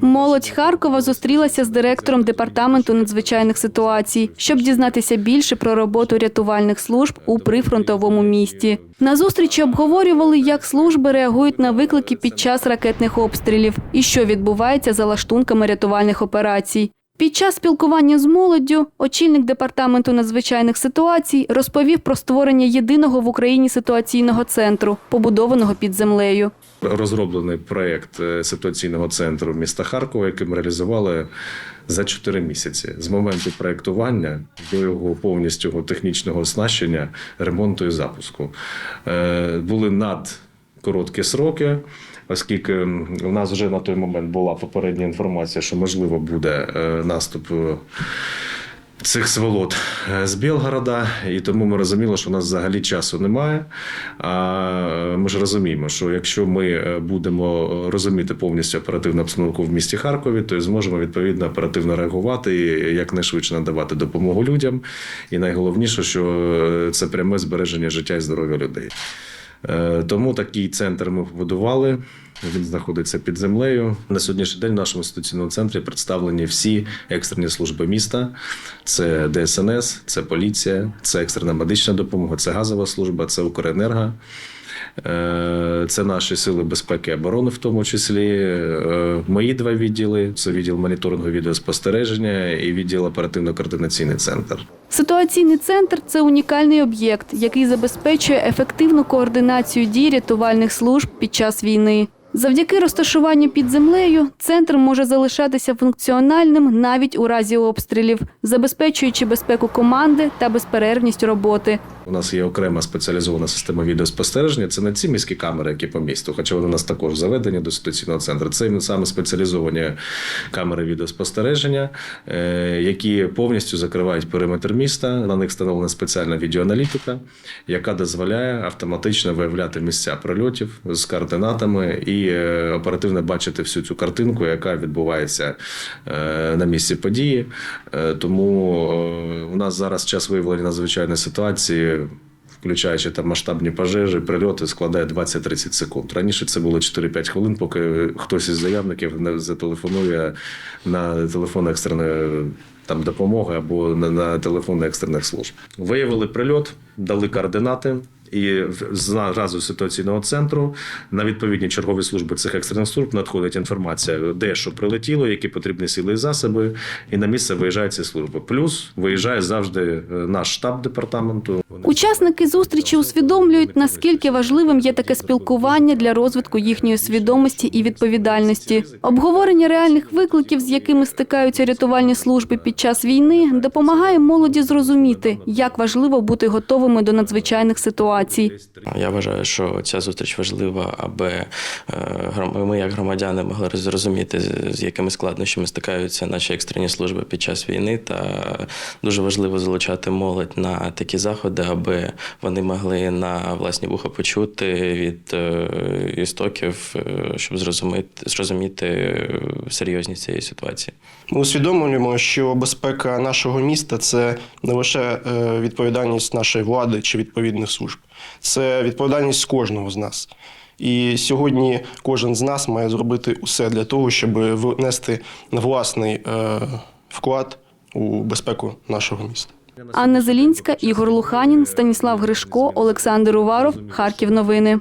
Молодь Харкова зустрілася з директором департаменту надзвичайних ситуацій, щоб дізнатися більше про роботу рятувальних служб у прифронтовому місті. На зустрічі обговорювали, як служби реагують на виклики під час ракетних обстрілів і що відбувається за лаштунками рятувальних операцій. Під час спілкування з молоддю очільник департаменту надзвичайних ситуацій розповів про створення єдиного в Україні ситуаційного центру, побудованого під землею. Розроблений проєкт е, ситуаційного центру міста Харкова, який ми реалізували за 4 місяці з моменту проєктування до його повністю технічного оснащення, ремонту і запуску. Е, Були над короткі сроки. Оскільки у нас вже на той момент була попередня інформація, що можливо буде е, наступ е, цих сволот е, з Білгорода, і тому ми розуміли, що у нас взагалі часу немає. А ми ж розуміємо, що якщо ми будемо розуміти повністю оперативну обстановку в місті Харкові, то зможемо відповідно оперативно реагувати і якнайшвидше надавати допомогу людям. І найголовніше, що це пряме збереження життя і здоров'я людей. Е, Тому такий центр ми побудували. Він знаходиться під землею. На сьогоднішній день в нашому інституційному центрі представлені всі екстрені служби міста: це ДСНС, це поліція, це екстрена медична допомога, це газова служба, це Укренерго. Е, Це наші сили безпеки і оборони, в тому числі Е, мої два відділи: це відділ моніторингу відеоспостереження і відділ оперативно-координаційний центр. Ситуаційний центр це унікальний об'єкт, який забезпечує ефективну координацію дій рятувальних служб під час війни. Завдяки розташуванню під землею центр може залишатися функціональним навіть у разі обстрілів, забезпечуючи безпеку команди та безперервність роботи. У нас є окрема спеціалізована система відеоспостереження. Це не ці міські камери, які по місту, хоча вони у нас також заведені до ситуаційного центру. Це саме спеціалізовані камери відеоспостереження, е, які повністю закривають периметр міста. На них встановлена спеціальна відеоаналітика, яка дозволяє автоматично виявляти місця прильотів з координатами і е, оперативно бачити всю цю картинку, яка відбувається е, на місці події. Е, Тому у нас зараз час виявлення надзвичайної ситуації включаючи там масштабні пожежі, прильоти складає 20-30 секунд. Раніше це було 4-5 хвилин, поки хтось із заявників не зателефонує на телефон екстреної там допомоги або на, на телефон екстрених служб. Виявили прильот, дали координати. І зразу ситуаційного центру на відповідні чергові служби цих екстрених служб надходить інформація, де що прилетіло, які потрібні сили і засоби, і на місце виїжджають ці служби. Плюс виїжджає завжди е, наш штаб департаменту. Учасники зустрічі усвідомлюють, наскільки важливим є таке спілкування для розвитку їхньої свідомості і відповідальності. Обговорення реальних викликів, з якими стикаються рятувальні служби під час війни, допомагає молоді зрозуміти, як важливо бути готовими до надзвичайних ситуацій. Я вважаю, що ця зустріч важлива, аби е, ми, як громадяни, могли зрозуміти, з- з якими складнощами стикаються наші екстрені служби під час війни. Та дуже важливо залучати молодь на такі заходи, аби вони могли на власні вуха почути від е, істоків, е, щоб зрозуміти, зрозуміти е, серйозність цієї ситуації. Ми усвідомлюємо, що безпека нашого міста це не лише відповідальність нашої влади чи відповідних служб, це відповідальність кожного з нас. І сьогодні кожен з нас має зробити усе для того, щоб внести власний вклад у безпеку нашого міста. Анна Зелінська, Ігор Луханін, Станіслав Гришко, Олександр Уваров, Харків. Новини.